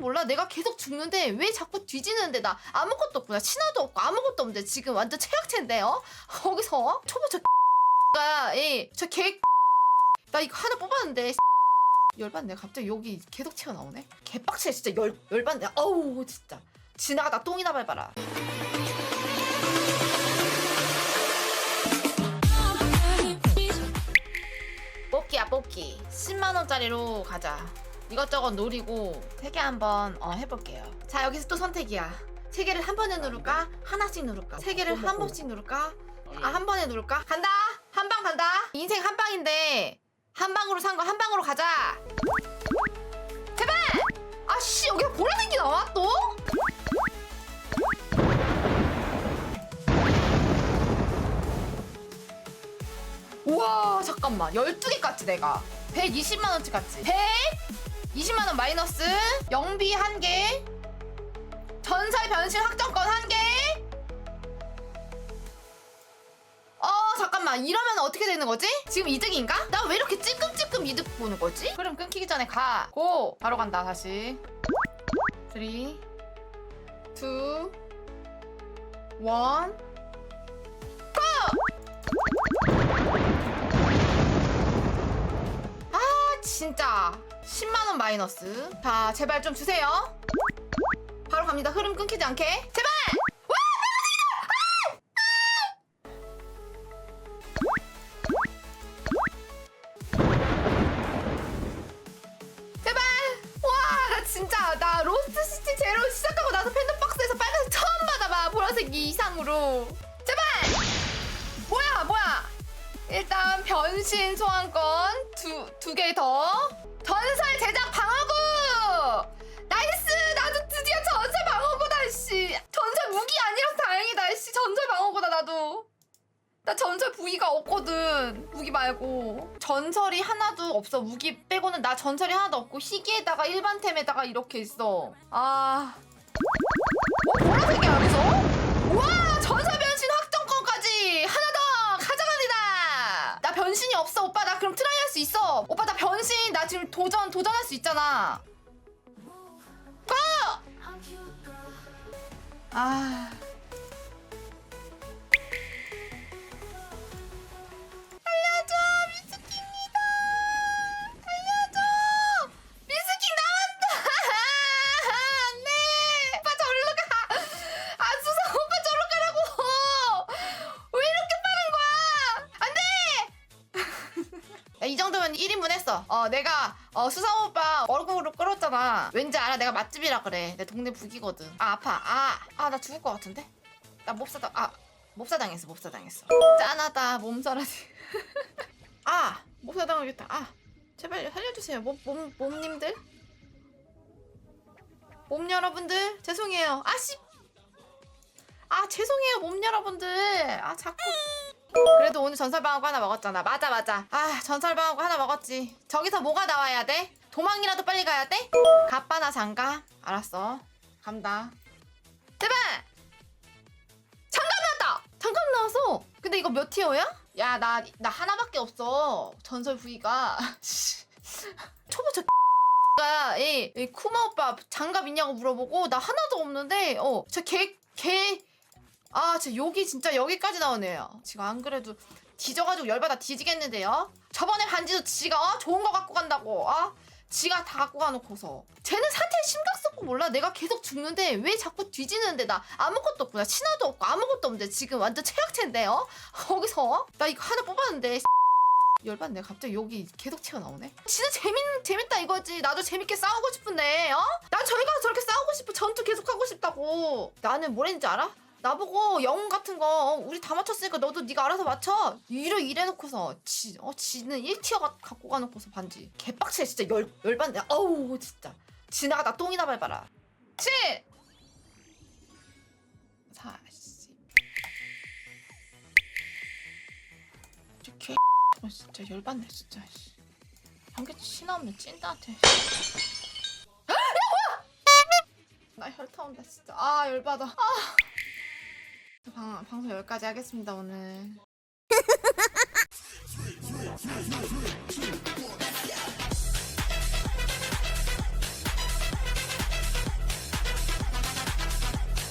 몰라. 내가 계속 죽는데 왜 자꾸 뒤지는데 나 아무것도 없고 나. 신화도 없고 아무것도 없는데 지금 완전 최악체인데요? 거기서 초보 저 가, 예, 저개 나 이거 하나 뽑았는데 열받네. 갑자기 여기 계속 튀어나오네. 개빡치네 진짜. 열, 열받네. 어우 진짜. 지나가다 똥이나 밟아라. 뽑기야 뽑기. 10만원짜리로 가자 이것저것 노리고 세 개 한번 어, 해볼게요. 자 여기서 또 선택이야. 세 개를 한 번에 누를까? 하나씩 누를까? 세 개를 한 번씩 누를까? 아 한 번에 누를까? 간다! 한 방 간다! 인생 한 방인데 한 방으로 산 거 한 방으로 가자! 제발! 아씨 여기서 보라색이 나와 또? 우와 잠깐만. 12개 깠지 내가. 120만원치 깠지 120만원 마이너스 영비 1개 전설 변신 확정권 1개 어 잠깐만 이러면 어떻게 되는 거지? 지금 이득인가? 나 왜 이렇게 찔끔찔끔 이득 보는 거지? 흐름 끊기기 전에 가 고! 바로 간다 다시 3 2 1아 진짜 10만원 마이너스. 자 제발 좀 주세요. 바로 갑니다. 흐름 끊기지 않게. 제발! 와 대박이다! 제발! 와 나 진짜 나 로스트 시티 제로 시작하고 나서 팬덤 박스에서 빨간색 처음 받아봐 보라색 이상으로 일단 변신 소환권 두 두 개 더. 전설 제작 방어구. 나이스. 나도 드디어 전설 방어구다 씨. 전설 무기 아니라서 다행이다 씨. 전설 방어구다 나도. 나 전설 부위가 없거든. 무기 말고. 전설이 하나도 없어. 무기 빼고는 나 전설이 하나도 없고 희귀에다가 일반템에다가 이렇게 있어. 아. 어 보라색이야 여기서? 와 전설 변신 확정권까지 하나 더 가져갑니다. 나 변신이 없어 오빠 나 그럼 트라이 할 수 있어. 오빠 나 변신 나 지금 도전 도전할 수 있잖아. 고! 아. 이 정도면 1인분 했어. 어, 내가 어, 수상 오빠 얼굴로 끌었잖아. 왠지 알아? 내가 맛집이라 그래. 내 동네 북이거든. 아 아파. 아, 아 나 죽을 것 같은데? 나 몹사당. 아 몹사당했어. 몹사당했어. 짠하다. 몸살하지. 아 몹사당하겠다. 아 제발 살려주세요. 몸, 몸, 몸님들. 몸 여러분들 죄송해요. 아씨. 아 죄송해요 몸 여러분들. 아 자꾸. 그래도 오늘 전설방어구 하나 먹었잖아. 맞아 맞아. 아 전설방어구 하나 먹었지. 저기서 뭐가 나와야 돼? 도망이라도 빨리 가야 돼? 갑바나 장갑. 알았어. 간다. 제발. 장갑 나왔다. 장갑 나왔어. 근데 이거 몇 티어야? 야 나 나 하나밖에 없어. 전설 부위가. 초보 저 가, 이, 이 쿠마 오빠 장갑 있냐고 물어보고 나 하나도 없는데 어 저 개 개 아, 저 여기 진짜 여기까지 나오네요. 지금 안 그래도 뒤져가지고 열받아 뒤지겠는데요. 저번에 반지도 지가 어? 좋은 거 갖고 간다고. 어? 지가 다 갖고 가놓고서. 쟤는 사태 심각 쓰고 몰라. 내가 계속 죽는데 왜 자꾸 뒤지는데 나 아무것도 없고 나 신화도 없고 아무것도 없는데 지금 완전 최악체인데요. 거기서 나 이거 하나 뽑았는데 열받네. 갑자기 여기 계속 튀어나오네. 진짜 재밌 재밌다 이거지. 나도 재밌게 싸우고 싶은데, 어? 난 저기 가서 저렇게 싸우고 싶어. 전투 계속 하고 싶다고. 나는 뭐랬는지 알아? 나보고 영웅 같은 거 어, 우리 다 맞췄으니까 너도 네가 알아서 맞춰. 이래 이래놓고서 지, 어 지는 1티어 가, 갖고 가놓고서 반지. 개빡치네 진짜 열 열받네. 어우 진짜. 지나가다 똥이나 밟아라. 7 40저 개. 어, 진짜 열받네 진짜. 씨. 한개 신화 없네 찐따한테. 야 뭐야? 나 혈타 온다 진짜. 아 열받아. 아. 방, 방송 여기까지 하겠습니다 오늘.